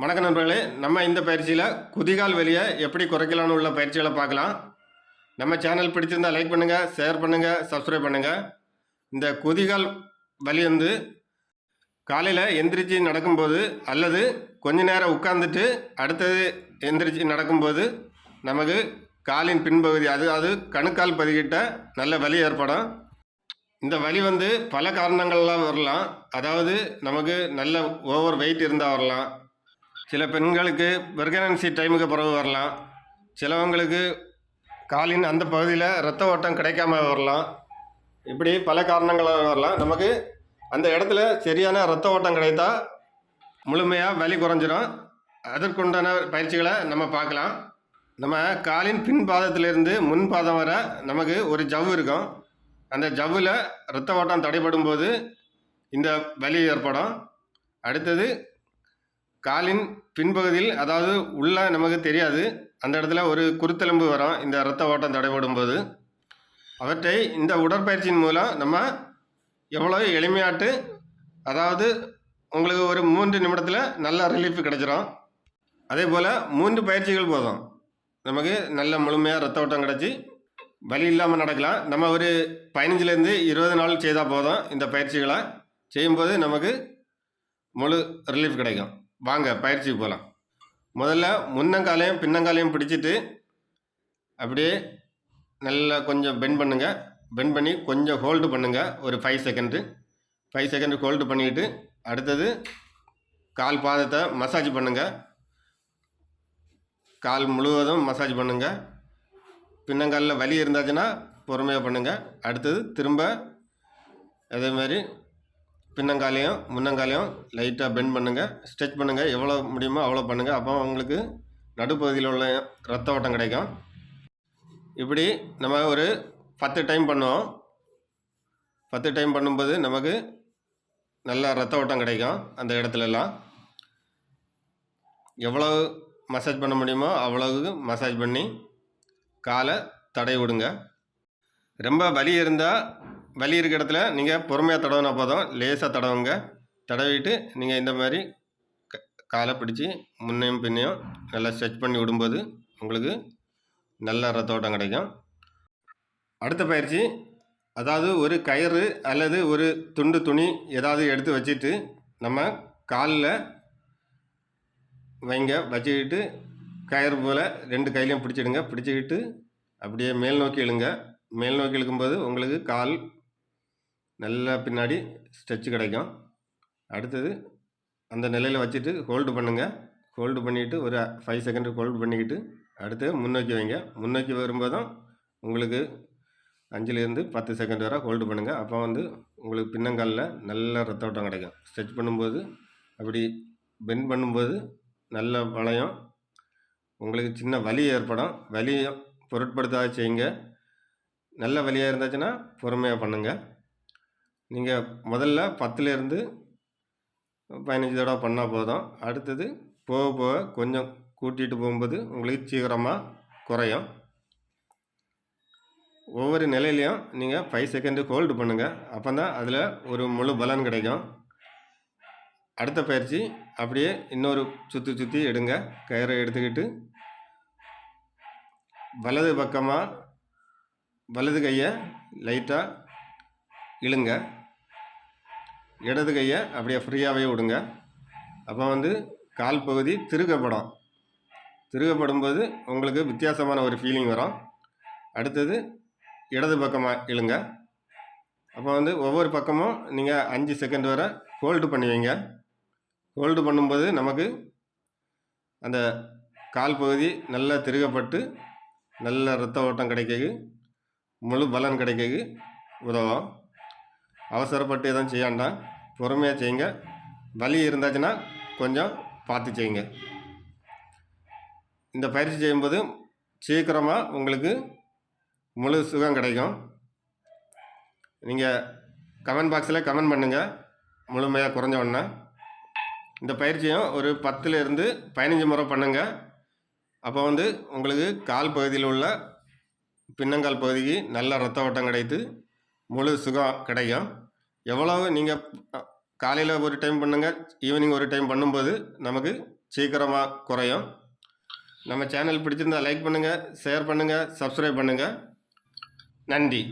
வணக்க நண்பர்களே. நம்ம இந்த பயிற்சியில் குதிகால் வலியை எப்படி குறைக்கலாம்னு உள்ள பயிற்சிகளை பார்க்கலாம். நம்ம சேனல் பிடிச்சிருந்தால் லைக் பண்ணுங்கள் ஷேர் பண்ணுங்கள் சப்ஸ்கிரைப் பண்ணுங்கள் இந்த குதிகால் வலி வந்து காலையில் எந்திரிச்சு நடக்கும்போது அல்லது கொஞ்ச நேரம் உட்காந்துட்டு அடுத்தது எந்திரிச்சு நடக்கும்போது நமக்கு காலின் பின்பகுதி அது அது கணுக்கால் பதிக்கிட்ட நல்ல வலி ஏற்படும். இந்த வலி வந்து பல காரணங்கள்லாம் வரலாம். அதாவது நமக்கு நல்ல ஓவர் வெயிட் இருந்தால் வரலாம். சில பெண்களுக்கு பிரெக்னன்சி டைமுக்கு பிறகு வரலாம். சிலவங்களுக்கு காலின் அந்த பகுதியில் ரத்த ஓட்டம் கிடைக்காம வரலாம். இப்படி பல காரணங்களாக வரலாம். நமக்கு அந்த இடத்துல சரியான ரத்த ஓட்டம் கிடைத்தா முழுமையாக வலி குறைஞ்சிரும். அதற்குண்டான பயிற்சிகளை நம்ம பார்க்கலாம். நம்ம காலின் பின் பாதத்திலிருந்து முன் பாதம் வரை நமக்கு ஒரு ஜவ்வு இருக்கும். அந்த ஜவ்வில் ரத்த ஓட்டம் தடைப்படும் போது இந்த வலி ஏற்படும். அடுத்தது காலின் பின்பகுதியில் அதாவது உள்ள நமக்கு தெரியாது. அந்த இடத்துல ஒரு குருத்தெலும்பு வரும் இந்த இரத்த ஓட்டம் தடைபடும் போது அவற்றை இந்த உடற்பயிற்சியின் மூலம் நம்ம எவ்வளோ எளிமையாட்டு அதாவது உங்களுக்கு ஒரு மூன்று நிமிடத்தில் நல்ல ரிலீஃப் கிடைச்சிரும். அதே போல் மூன்று பயிற்சிகள் போதும். நமக்கு நல்ல முழுமையாக ரத்த ஓட்டம் கிடச்சி வலி இல்லாமல் நடக்கலாம். நம்ம ஒரு பதினஞ்சுலேருந்து இருபது நாள் செய்தால் போதும் இந்த பயிற்சிகளை. செய்யும்போது நமக்கு முழு ரிலீஃப் கிடைக்கும். வாங்க பயிற்சிக்கு போகலாம் முதல்ல முன்னங்காலையும் பின்னங்காலையும் பிடிச்சிட்டு அப்படியே நல்லா கொஞ்சம் பெண்ட் பண்ணுங்கள் பெண்ட் பண்ணி கொஞ்சம் ஹோல்டு பண்ணுங்கள் ஒரு five second five second hold பண்ணிக்கிட்டு அடுத்தது கால் பாதத்தை மசாஜ் பண்ணுங்கள் கால் முழுவதும் மசாஜ் பண்ணுங்கள் பின்னங்காலில் வலி இருந்தாச்சுன்னா பொறுமையாக பண்ணுங்கள் அடுத்தது திரும்ப அதே மாதிரி பின்னங்காலையும் முன்னங்காலையும் லைட்டாக பெண்ட் பண்ணுங்கள் ஸ்ட்ரெச் பண்ணுங்கள் எவ்வளோ முடியுமோ அவ்வளோ பண்ணுங்கள் அப்போ உங்களுக்கு நடுப்பகுதியில் உள்ள ரத்த ஓட்டம் கிடைக்கும். இப்படி நம்ம ஒரு பத்து டைம் பண்ணுவோம். பத்து டைம் பண்ணும்போது நமக்கு நல்ல ரத்த ஓட்டம் கிடைக்கும் அந்த இடத்துலலாம். எவ்வளோ மசாஜ் பண்ண முடியுமோ அவ்வளவு மசாஜ் பண்ணி காலை தடை விடுங்க. ரொம்ப வலி இருந்தால் வலி இருக்கிற இடத்துல நீங்கள் பொறுமையாக தடவினா போதும். லேசாக தடவுங்க. தடவிட்டு நீங்கள் இந்த மாதிரி க காலை பிடிச்சி முன்னையும் பின்னையும் நல்லா ஸ்ட்ரெச் பண்ணி விடும்போது உங்களுக்கு நல்ல ரத்தோட்டம் கிடைக்கும். அடுத்த பயிற்சி அதாவது ஒரு கயிறு அல்லது ஒரு துண்டு துணி ஏதாவது எடுத்து வச்சுட்டு நம்ம காலில் வைங்க. வச்சுக்கிட்டு கயிறு போல் ரெண்டு கையிலையும் பிடிச்சிடுங்க. பிடிச்சிக்கிட்டு அப்படியே மேல் நோக்கி இழுங்க. மேல் நோக்கி இழுக்கும்போது உங்களுக்கு கால் நல்லா பின்னாடி ஸ்ட்ரெச் கிடைக்கும். அடுத்தது அந்த நிலையில் வச்சுட்டு ஹோல்டு பண்ணுங்கள் ஹோல்டு பண்ணிவிட்டு ஒரு ஃபைவ் செகண்ட் ஹோல்டு பண்ணிக்கிட்டு அடுத்து முன்னோக்கி வைங்க. முன்னோக்கி வரும்போதும் உங்களுக்கு அஞ்சுலேருந்து பத்து செகண்ட் வரை ஹோல்டு பண்ணுங்கள் அப்போ வந்து உங்களுக்கு பின்னங்காலில் நல்ல ரத்த ஓட்டம் கிடைக்கும். ஸ்ட்ரெச் பண்ணும்போது அப்படி பெண்ட் பண்ணும்போது நல்ல வளையம். உங்களுக்கு சின்ன வலி ஏற்படும். வலியை பொருட்படுத்தாத செய்யுங்க. நல்ல வலியாக இருந்துச்சுன்னா பொறுமையாக பண்ணுங்கள் நீங்கள் முதல்ல பத்துலேருந்து பதினஞ்சு தடவை பண்ணால் போதும். அடுத்தது போக போக கொஞ்சம் கூட்டிகிட்டு போகும்போது உங்களுக்கு சீக்கிரமாக குறையும். ஒவ்வொரு நிலையிலையும் நீங்கள் ஃபைவ் செகண்டு ஹோல்டு பண்ணுங்கள் அப்போ தான் அதில் ஒரு முழு பலன் கிடைக்கும். அடுத்த பயிற்சி அப்படியே இன்னொரு சுற்றி சுற்றி எடுங்க. கயிறை எடுத்துக்கிட்டு வலது பக்கமாக வலது கையை லைட்டாக இழுங்க. இடது கையை அப்படியே ஃப்ரீயாகவே விடுங்க. அப்போ வந்து கால் பகுதி திருகப்படும். திருகப்படும்போது உங்களுக்கு வித்தியாசமான ஒரு ஃபீலிங் வரும். அடுத்தது இடது பக்கமாக இழுங்க. அப்போ வந்து ஒவ்வொரு பக்கமும் நீங்கள் அஞ்சு செகண்ட் வரை ஹோல்டு பண்ணி வைங்க. ஹோல்டு பண்ணும்போது நமக்கு அந்த கால் பகுதி நல்லா திருகப்பட்டு நல்ல ரத்த ஓட்டம் கிடைக்கக்கு முழு பலன் கிடைக்கக்கு உதவும் அவசரப்பட்டு எதுவும் செய்யாண்டாம் பொறுமையாக செய்யுங்க. வலி இருந்தாச்சுன்னா கொஞ்சம் பார்த்து செய்யுங்க. இந்த பயிற்சி செய்யும்போது சீக்கிரமாக உங்களுக்கு முழு சுகம் கிடைக்கும். நீங்கள் கமெண்ட் பாக்ஸில் கமெண்ட் பண்ணுங்கள் முழுமையாக குறைஞ்ச உடனே. இந்த பயிற்சியும் ஒரு பத்துலேருந்து பதினஞ்சு முறை பண்ணுங்கள் அப்போ வந்து உங்களுக்கு கால் பகுதியில் உள்ள பின்னங்கால் பகுதிக்கு நல்ல ரத்த ஓட்டம் கிடைத்து முழு சுகம் கிடைக்கும் எவ்வளவு நீங்கள் காலையில் ஒரு டைம் பண்ணுங்கள் ஈவினிங் ஒரு டைம் பண்ணும்போது நமக்கு சீக்கிரமாக குறையும். நம்ம சேனல் பிடிச்சிருந்தால் லைக் பண்ணுங்கள் ஷேர் பண்ணுங்கள் சப்ஸ்கிரைப் பண்ணுங்கள் நன்றி.